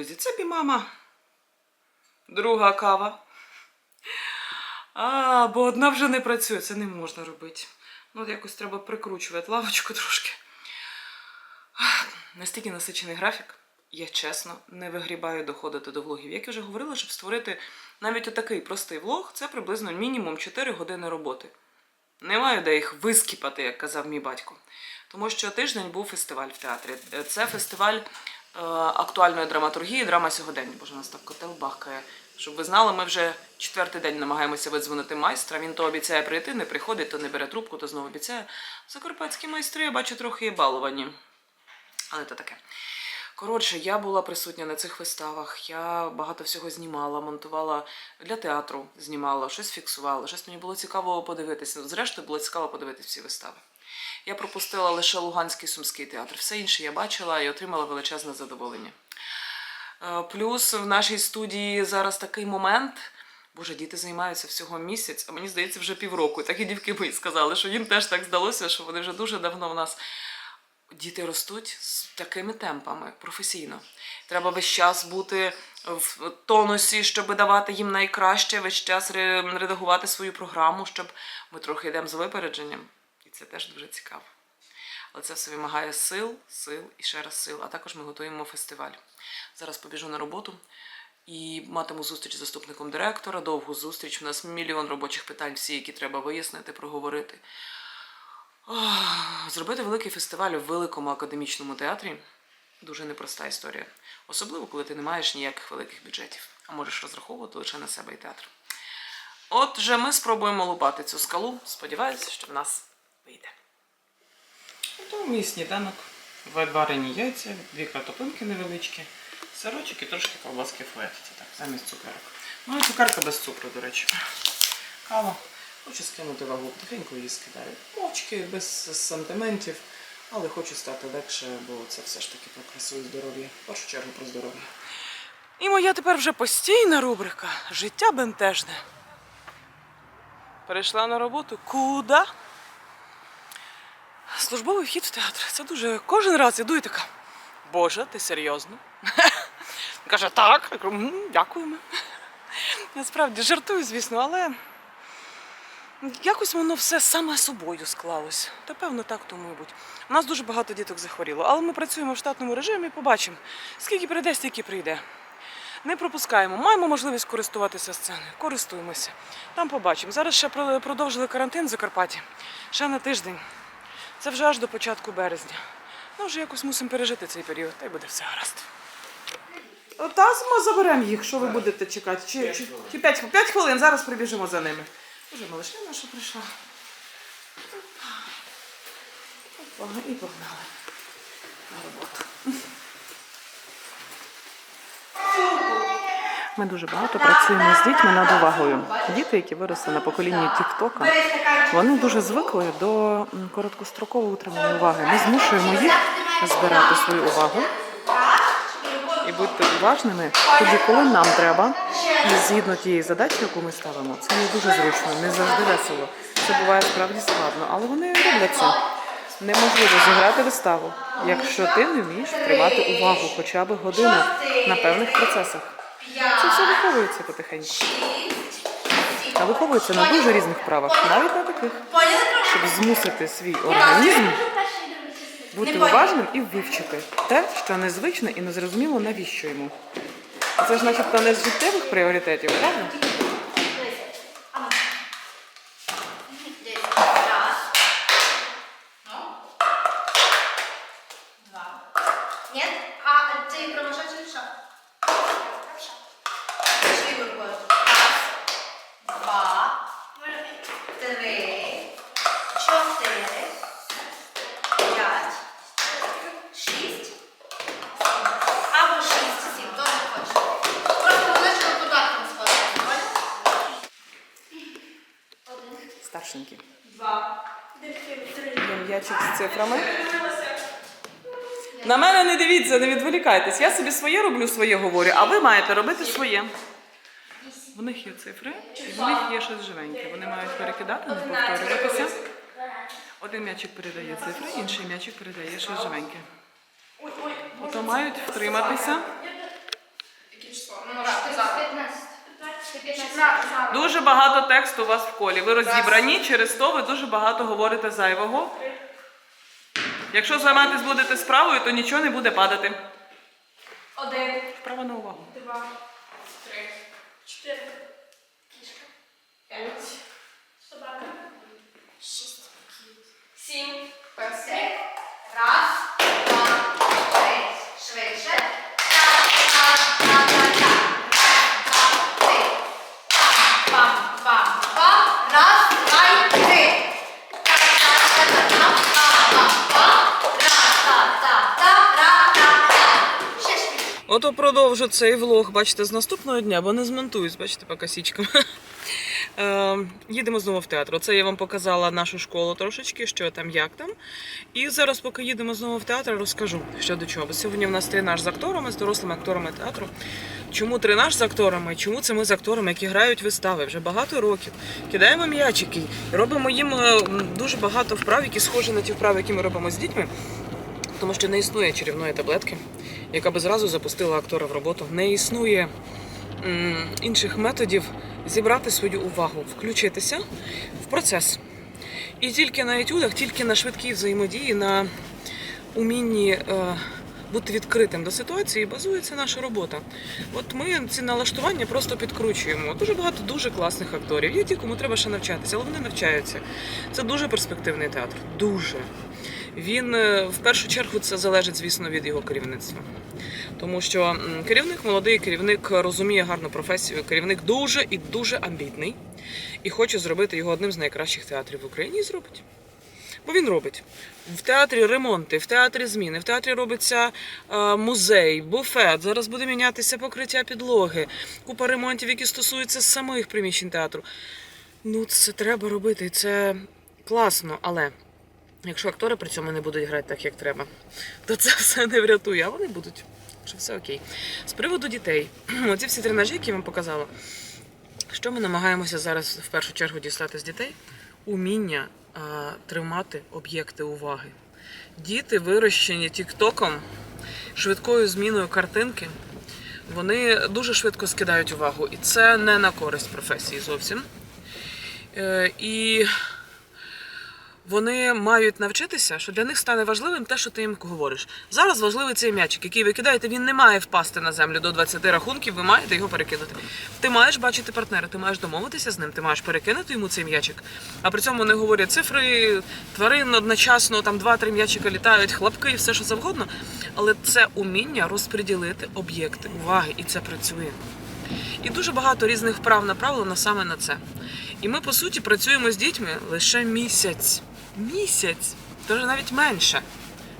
друзі, це мама. Друга кава. А, бо одна вже не працює, це не можна робити. Ну, от якось треба прикручувати лавочку трошки. Настільки насичений графік, я чесно не вигрібаю доходити до влогів. Як я вже говорила, щоб створити навіть отакий простий влог, це приблизно мінімум 4 години роботи. Не маю де їх вискіпати, як казав мій батько. Тому що тиждень був фестиваль в театрі. Це фестиваль актуальної драматургії, драма сьогодення. Боже, у нас так котел бахкає. Щоб ви знали, ми вже четвертий день намагаємося видзвонити майстра. Він то обіцяє прийти, не приходить, то не бере трубку, то знову обіцяє. Закарпатські майстри, я бачу, трохи і баловані. Але то таке. Коротше, я була присутня на цих виставах. Я багато всього знімала, монтувала для театру, знімала, щось фіксувала, щось мені було цікаво подивитися. Зрештою, було цікаво подивитися всі вистави. Я пропустила лише Луганський сумський театр. Все інше я бачила і отримала величезне задоволення. Е, Плюс в нашій студії зараз такий момент. Боже, діти займаються всього місяць, а мені здається, вже півроку. Так і дівки мої сказали, що їм теж так здалося, що вони вже дуже давно в нас. Діти ростуть з такими темпами професійно. Треба весь час бути в тонусі, щоб давати їм найкраще, весь час редагувати свою програму, щоб ми трохи йдемо з випередженням. І це теж дуже цікаво. Але це все вимагає сил, сил і ще раз сил. А також ми готуємо фестиваль. Зараз побіжу на роботу і матиму зустріч з заступником директора. Довгу зустріч. У нас мільйон робочих питань, всі, які треба вияснити, проговорити. Ох, Зробити великий фестиваль у великому академічному театрі дуже непроста історія. Особливо, коли ти не маєш ніяких великих бюджетів, а можеш розраховувати лише на себе і театр. Отже, ми спробуємо лупати цю скалу. Сподіваюся, що в нас вийде. Ото мій сніданок. Варені яйця, дві картоплинки невеличкі, сирочок і трошки ковбаски фует. Це так, замість цукерок. Ну і цукерка без цукру, до речі. Кава. Хочу скинути вагу, тихенько її скидаю. Мовчки, без сантиментів, але хочу стати легше, бо це все ж таки про красу і здоров'я. В першу чергу про здоров'я. І моя тепер вже постійна рубрика Життя бентежне. Перейшла на роботу. Куда? Службовий вхід в театр. Це дуже кожен раз іду і така. Боже, ти серйозно? Каже, так. Дякуємо. Насправді жартую, звісно, але якось воно все саме собою склалось. Та певно так, то мабуть. У нас дуже багато діток захворіло, але ми працюємо в штатному режимі, побачимо, скільки прийде, стільки прийде. Не пропускаємо, маємо можливість користуватися сценою. Користуємося. Там побачимо. Зараз ще продовжили карантин в Закарпатті. Ще на тиждень. Це вже аж до початку березня. Ну, вже якось мусимо пережити цей період, та й буде все гаразд. Та ми заберемо їх, що ви будете чекати? Чи, чи, чи 5, 5 хвилин, зараз прибіжимо за ними. Уже малишня наша прийшла. Опа, і погнали на роботу. Ми дуже багато працюємо з дітьми над увагою. Діти, які виросли на поколінні Тіктока, вони дуже звикли до короткострокового утримання уваги. Ми змушуємо їх збирати свою увагу і бути уважними тоді, коли нам треба, і згідно тієї задачі, яку ми ставимо, це не дуже зручно, не завжди весело. Це буває справді складно, але вони роблять це. Неможливо зіграти виставу, якщо ти не вмієш тримати увагу хоча б годину на певних процесах. Це все виховується потихеньку. А виховується на дуже різних правах, навіть на таких, щоб змусити свій організм бути уважним і вивчити те, що незвичне і незрозуміло, навіщо йому. Це ж начебто не з життєвих пріоритетів, правда? Один, два, М'ячик з цифрами. На мене не дивіться, не відволікайтесь. Я собі своє роблю, своє говорю, а ви маєте робити своє. В них є цифри, і в них є щось живеньке. Вони мають перекидати, не повторюватися. Один м'ячик передає цифри, інший м'ячик передає щось живеньке. Ото мають втриматися Дуже багато тексту у вас в колі. Ви розібрані, через то ви дуже багато говорите зайвого. Якщо займатися будете справою, то нічого не буде падати. Один, Вправо на увагу. два, три, чотири. Кішка. П'ять. Собака. Шість. Сім. Персик. Раз, два, три. Швидше. Так, так, так, так, так. Ото продовжу цей влог, бачите, з наступного дня, бо не змонтуюсь, бачите, по косічкам. Е, їдемо знову в театр. Оце я вам показала нашу школу трошечки, що там, як там. І зараз, поки їдемо знову в театр, розкажу, що до чого. Бо сьогодні в нас тренаж з акторами, з дорослими акторами театру. Чому тренаж з акторами? Чому це ми з акторами, які грають вистави вже багато років? Кидаємо м'ячики, робимо їм е, дуже багато вправ, які схожі на ті вправи, які ми робимо з дітьми. Тому що не існує чарівної таблетки, яка би зразу запустила актора в роботу. Не існує м, інших методів зібрати свою увагу, включитися в процес. І тільки на етюдах, тільки на швидкій взаємодії, на умінні е, бути відкритим до ситуації базується наша робота. От ми ці налаштування просто підкручуємо. Дуже багато дуже класних акторів. Є ті, кому треба ще навчатися, але вони навчаються. Це дуже перспективний театр. Дуже. Він е, в першу чергу це залежить, звісно, від його керівництва. Тому що керівник молодий, керівник розуміє гарну професію, керівник дуже і дуже амбітний і хоче зробити його одним з найкращих театрів в Україні і зробить. Бо він робить. В театрі ремонти, в театрі зміни, в театрі робиться е, музей, буфет. Зараз буде мінятися покриття підлоги, купа ремонтів, які стосуються самих приміщень театру. Ну, це треба робити, це класно, але якщо актори при цьому не будуть грати так, як треба, то це все не врятує, а вони будуть. Що все окей. З приводу дітей, оці всі тренажі, які я вам показала, що ми намагаємося зараз в першу чергу дістати з дітей? Уміння а, тримати об'єкти уваги. Діти, вирощені тіктоком, швидкою зміною картинки, вони дуже швидко скидають увагу. І це не на користь професії зовсім. Е, і вони мають навчитися, що для них стане важливим те, що ти їм говориш. Зараз важливий цей м'ячик, який ви кидаєте, він не має впасти на землю до 20 рахунків, ви маєте його перекинути. Ти маєш бачити партнера, ти маєш домовитися з ним, ти маєш перекинути йому цей м'ячик. А при цьому вони говорять цифри тварин одночасно, там два-три м'ячика літають, хлопки і все що завгодно. Але це уміння розподілити об'єкти уваги, і це працює. І дуже багато різних вправ направлено саме на це. І ми, по суті, працюємо з дітьми лише місяць. Місяць, тож навіть менше.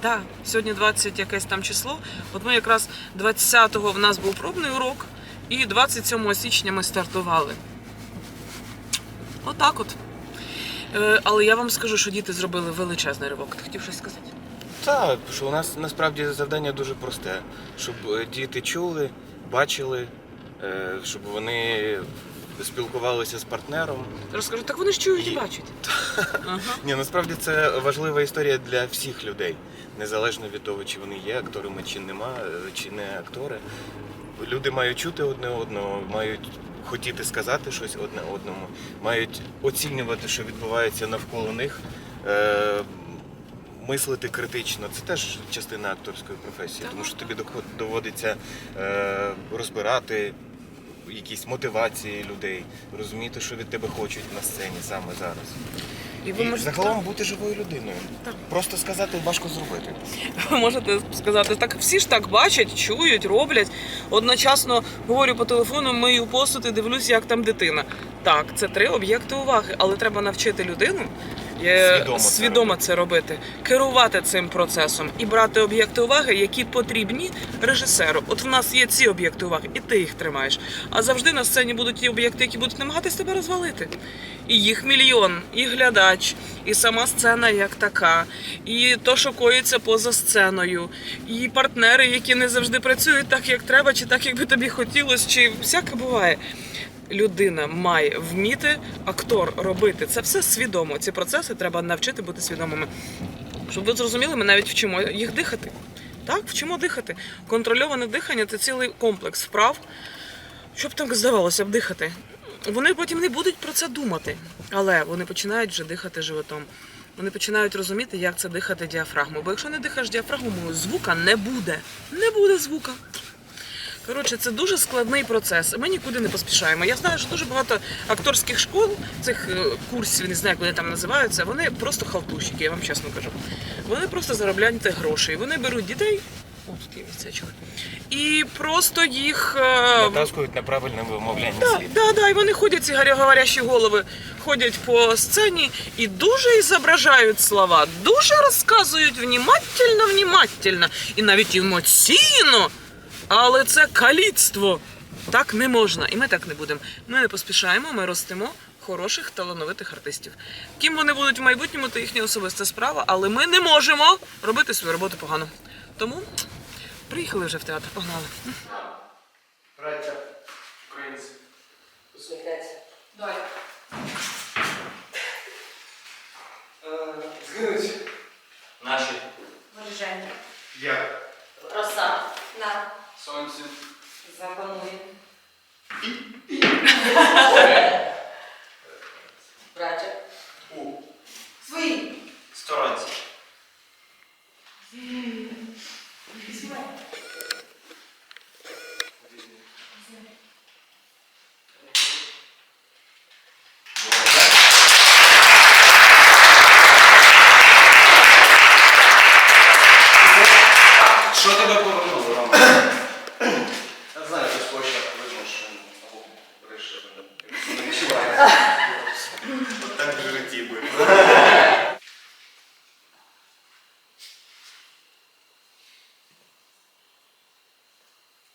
Так, сьогодні 20 якесь там число. От ми якраз 20-го в нас був пробний урок, і 27 січня ми стартували. Отак от. Е, але я вам скажу, що діти зробили величезний ривок. Ти хотів щось сказати? Так, що у нас насправді завдання дуже просте, щоб е, діти чули, бачили, е, щоб вони спілкувалися з партнером. Розкажу, так вони ж чують і І- бачать. Ага. Ні, насправді це важлива історія для всіх людей, незалежно від того, чи вони є акторами, чи нема, чи не актори. Люди мають чути одне одного, мають хотіти сказати щось одне одному, мають оцінювати, що відбувається навколо них. Е, Мислити критично, це теж частина акторської професії, тому що тобі доводиться е, розбирати якісь мотивації людей, розуміти, що від тебе хочуть на сцені саме зараз. І ви І можете загалом бути живою людиною. Так. Просто сказати важко зробити. Ви можете сказати, так всі ж так бачать, чують, роблять. Одночасно говорю по телефону, мию посуд і дивлюсь, як там дитина. Так, це три об'єкти уваги, але треба навчити людину е, Свідомо це свідомо це робити, керувати цим процесом і брати об'єкти уваги, які потрібні режисеру. От в нас є ці об'єкти уваги, і ти їх тримаєш. А завжди на сцені будуть ті об'єкти, які будуть намагатись тебе розвалити. І їх мільйон, і глядач, і сама сцена як така, і то, що коїться поза сценою, і партнери, які не завжди працюють так, як треба, чи так, як би тобі хотілося, чи всяке буває. Людина має вміти актор робити це все свідомо. Ці процеси треба навчити бути свідомими. Щоб ви зрозуміли, ми навіть вчимо їх дихати. Так, вчимо дихати. Контрольоване дихання це цілий комплекс вправ, щоб там здавалося б дихати. Вони потім не будуть про це думати, але вони починають вже дихати животом. Вони починають розуміти, як це дихати діафрагмою. Бо якщо не дихаєш діафрагмою, звука не буде. Не буде звука. Коротше, це дуже складний процес. Ми нікуди не поспішаємо. Я знаю, що дуже багато акторських школ, цих е, курсів, не знаю, як вони там називаються, вони просто халтурщики, я вам чесно кажу. Вони просто заробляють гроші. Вони беруть дітей, о, тут є місцечко, і просто їх. е, Натаскують на правильне вимовляння Да, слів. да, да, і вони ходять, ці говорящі голови, ходять по сцені і дуже ізображають слова, дуже розказують внімательно, внімательно, і навіть емоційно. Але це каліцтво. Так не можна. І ми так не будемо. Ми не поспішаємо, ми ростимо хороших талановитих артистів. Ким вони будуть в майбутньому, то їхня особиста справа, але ми не можемо робити свою роботу погано. Тому приїхали вже в театр, погнали. Браття, українці. Усміхнеться. Доля. Е, Згинуть наші Вираження. я. Сонце. Запанує. Браття. У. Свої. Сторонці. Що тебе повернуло, Рома? Я знаю, що спочатку видно, що або вирішив, не відчуваю. Так в житті буде.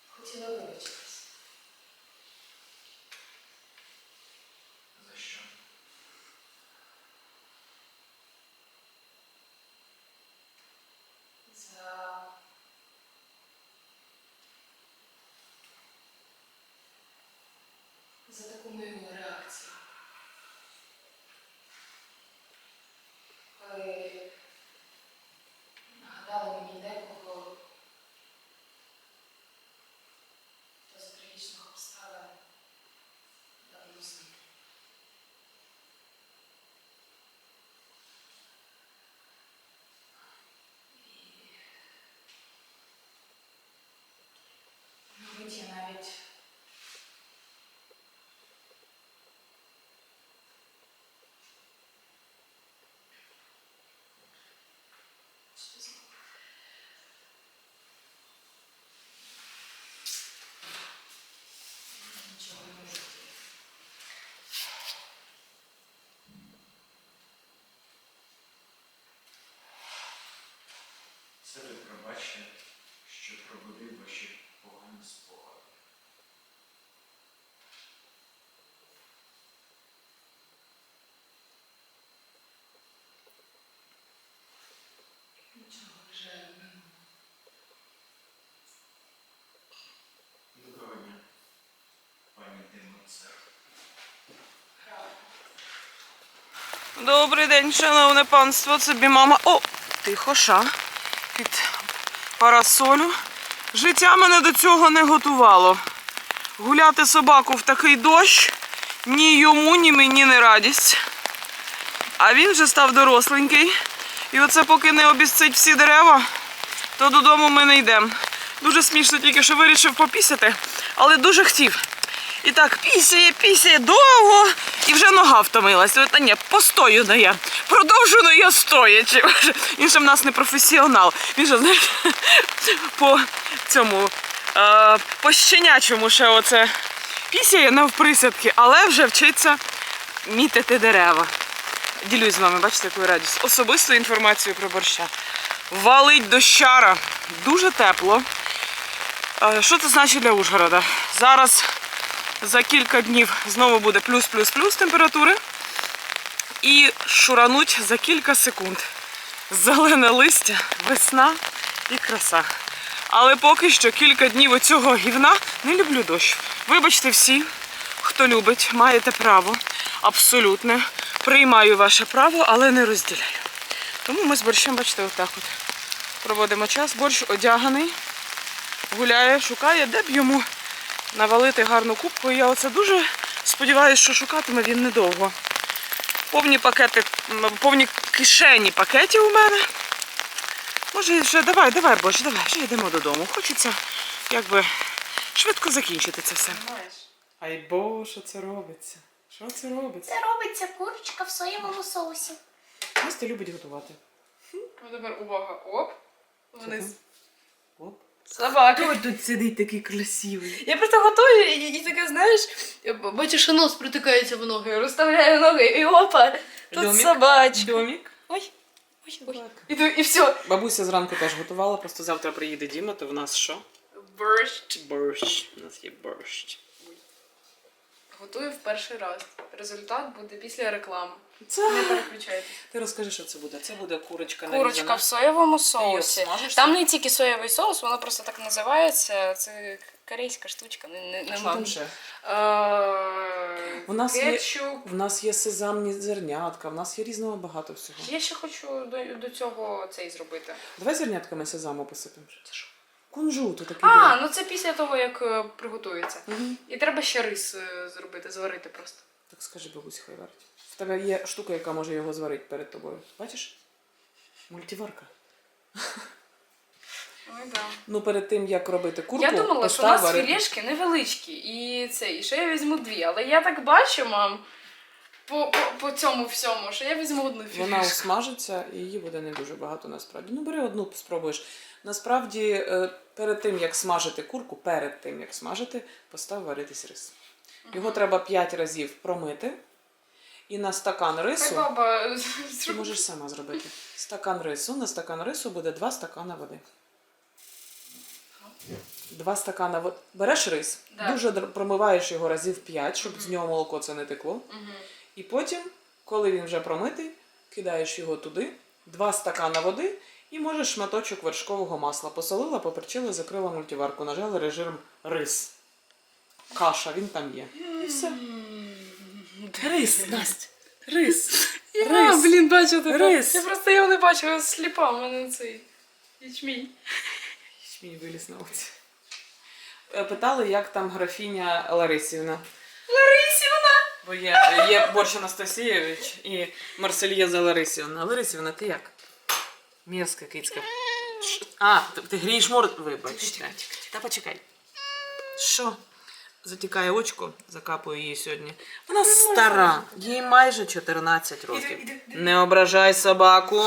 Хотіла вибачитись. За що? За... За таку мою реакцію. Коли нагадали мені декого, хто з трагічних обставин давно зник. Мабуть, я навіть Що ти знову? Нічого не можу вдіяти. Це ви що пробудив ваші погані спогади. Нічого вже минуло. Доброго дня, пані Демоцер. Добрий день, шановне панство. Це бі мама. О, тихо, ша. Під парасолю. Життя мене до цього не готувало. Гуляти собаку в такий дощ ні йому, ні мені не радість. А він вже став доросленький. І оце поки не обіцить всі дерева, то додому ми не йдемо. Дуже смішно тільки, що вирішив попісяти, але дуже хотів. І так пісяє, пісяє довго, і вже нога втомилась. Та ні, постою не ну я стоячи. Він же в нас не професіонал. Він же, знаєш, по цьому е, по щенячому ще оце пісяє навприсядки, але вже вчиться мітити дерева. Ділюсь з вами, бачите, яку радість. Особисту інформацію про борща. Валить дощара. Дуже тепло. Е, Що це значить для Ужгорода? Зараз за кілька днів знову буде плюс-плюс-плюс температури. І шурануть за кілька секунд. Зелене листя, весна і краса. Але поки що кілька днів оцього гівна не люблю дощ. Вибачте всі, хто любить, маєте право. Абсолютне. Приймаю ваше право, але не розділяю. Тому ми з борщем, бачите, отак от проводимо час. Борщ одяганий, гуляє, шукає, де б йому навалити гарну кубку. І я оце дуже сподіваюся, що шукатиме він недовго. Повні пакети, повні кишені пакетів у мене. Може, вже давай, давай, Боже, давай, вже йдемо додому. Хочеться якби швидко закінчити це все. Ай бо, що це робиться? Що це робиться? Це робиться курочка в соєвому соусі. Настя любить готувати. Ну тепер увага. Оп. Вниз. Оп. Собаки. Хто тут сидить такий красивий? Я просто готую і, і таке, знаєш, бачиш, що нос притикається в ноги, розставляю ноги і опа, тут Домік. собачка. Домік. Ой, ой, ой. І, і все. Бабуся зранку теж готувала, просто завтра приїде Діма, то в нас що? Борщ. Борщ. У нас є борщ. Готую в перший раз. Результат буде після реклами. Не Це... переключайтесь. Ти розкажи, що це буде. Це буде курочка Курочка нарізана. в соєвому соусі. смажеш? Там не тільки соєвий соус, воно просто так називається. Це корейська штучка. Не, не, А що нема. там ще? Е, У нас є- кетчуп. В нас є сезамні зернятка, в нас є різного багато всього. Я ще хочу до, до цього цей зробити. Давай зернятками сезаму посипемо. Це що? Кунжуту такий. А, ну це після того, як е, приготується. Мгм. І треба ще рис е, зробити, зварити просто. Так скажи, бабусі, хай варить. Тебе є штука, яка може його зварити перед тобою. Бачиш? Мультиварка. Ой, да. Ну, перед тим, як робити курку, Я думала, що у нас варити. філешки невеличкі, і це, і що я візьму дві. Але я так бачу, мам, по, по, по цьому всьому, що я візьму одну філешку. Вона усмажиться і її буде не дуже багато насправді. Ну, бери одну, спробуєш. Насправді, е, перед тим, як смажити курку, перед тим, як смажити, постав варитись рис. Його треба 5 разів промити. І на стакан Хай рису. баба Ти можеш сама зробити. Стакан рису. На стакан рису буде 2 стакана води. Два стакана води. Береш рис, Да. дуже промиваєш його разів 5, щоб з нього молоко це не текло. Мгм. І потім, коли він вже промитий, кидаєш його туди, два стакана води і можеш шматочок вершкового масла. Посолила, поперчила, закрила мультиварку, нажала режим рис. Каша, він там є. І все. Рис, Настя. Рис. Я, Рис. блін, бачу тебе. Рис. Я просто його не бачу, я сліпа, у мене цей ячмінь. Мій виліз на оці. Е, Питали, як там графіня Ларисівна. Ларисівна! Бо є, є Борщ Анастасійович і Марсельєза Ларисівна. Ларисівна, ти як? Мерзка кицька. А, ти, ти грієш морду. Вибачте. Та почекай. Що? Затікає очко, закапую її сьогодні. Вона стара, їй майже 14 років. Не ображай собаку.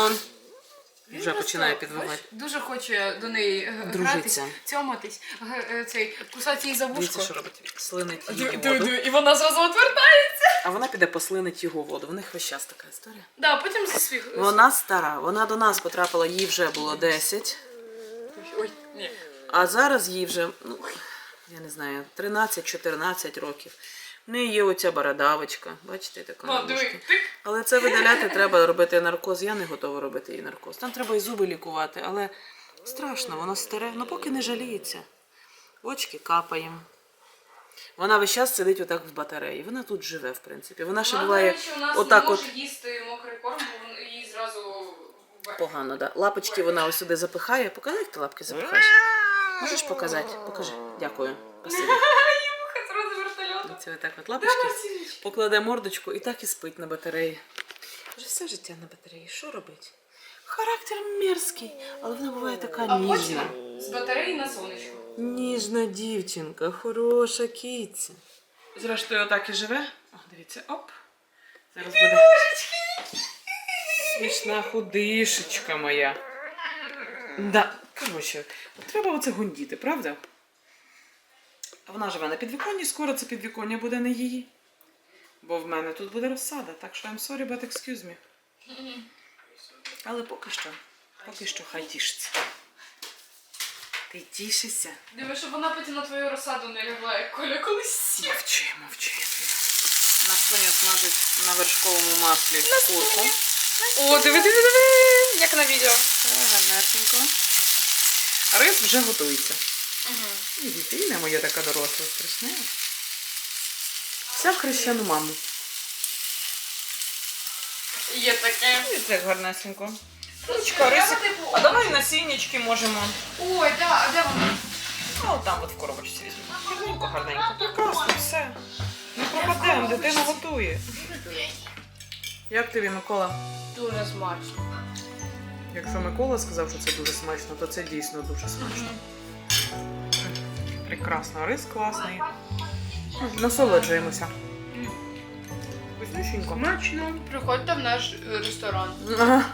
Вже починає підвивати. Дуже хоче до неї е, Дружиться. гратись, цьоматись, г- е, цей, кусати її за вушко. Що робить. Слинить її ду- воду. ду, І вона зразу відвертає. А вона піде послинить його воду. В них весь час така історія. Да, потім зі свіх. Вона стара, вона до нас потрапила, їй вже було 10, Ой, ні. а зараз їй вже, ну, я не знаю, 13-14 років. В неї є оця бородавочка, бачите, така. Ну. Але це видаляти треба робити наркоз. Я не готова робити їй наркоз. Там треба і зуби лікувати, але страшно, воно старе, ну поки не жаліється. Очки капаємо. Вона весь час сидить отак в батареї. Вона тут живе, в принципі. Вона ще Вона, буває отак от. їсти мокрий корм, бо їй зразу... Погано, да. Лапочки вона ось сюди запихає. Покажи, як ти лапки запихаєш. Можеш показати? Покажи. Дякую. Вертольоту. Це отак от лапочки. Покладе мордочку і так і спить на батареї. Вже все життя на батареї. Що робить? Характер мерзкий, але вона буває така А ніжна. з батареї на сонечко. Ніжна дівчинка, хороша киця. Зрештою, отак і живе. О, дивіться, оп. Зараз буде. Смішна худишечка моя. Да, коротше, треба оце гундіти, правда? Вона живе на підвіконні, скоро це підвіконня буде не її. Бо в мене тут буде розсада, так що I'm sorry, but excuse me. Але поки що, поки що хай тішиться. Ти тішишся? Диви, щоб вона потім на твою розсаду не лягла, як Коля колись сів. Мовчи, мовчи. На Соня смажить на вершковому маслі курку. О, диви, диви, диви, як на відео. Все гарнесенько. Рис вже готується. І дитина моя така доросла, страшне. Вся в хрещену маму. Є таке. І так гарнесенько. Ручка, рисик. А давай насіннячки можемо. Ой, да, а де вона? А от там от в коробочці візьмемо. Гарненько, гарненько. Прекрасно, все. Не пропадемо, дитина готує. Як тобі, Микола? Дуже смачно. Якщо Микола сказав, що це дуже смачно, то це дійсно дуже смачно. Прекрасно, рис класний. Насолоджуємося. Вкуснющенько. Смачно. Приходьте в наш е, ресторан. Ага.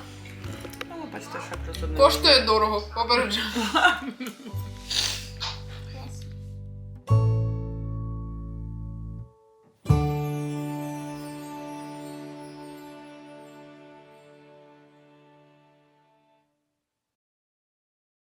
Ну, бачите, ще плюс одне. Коштує дорого, попереджаю.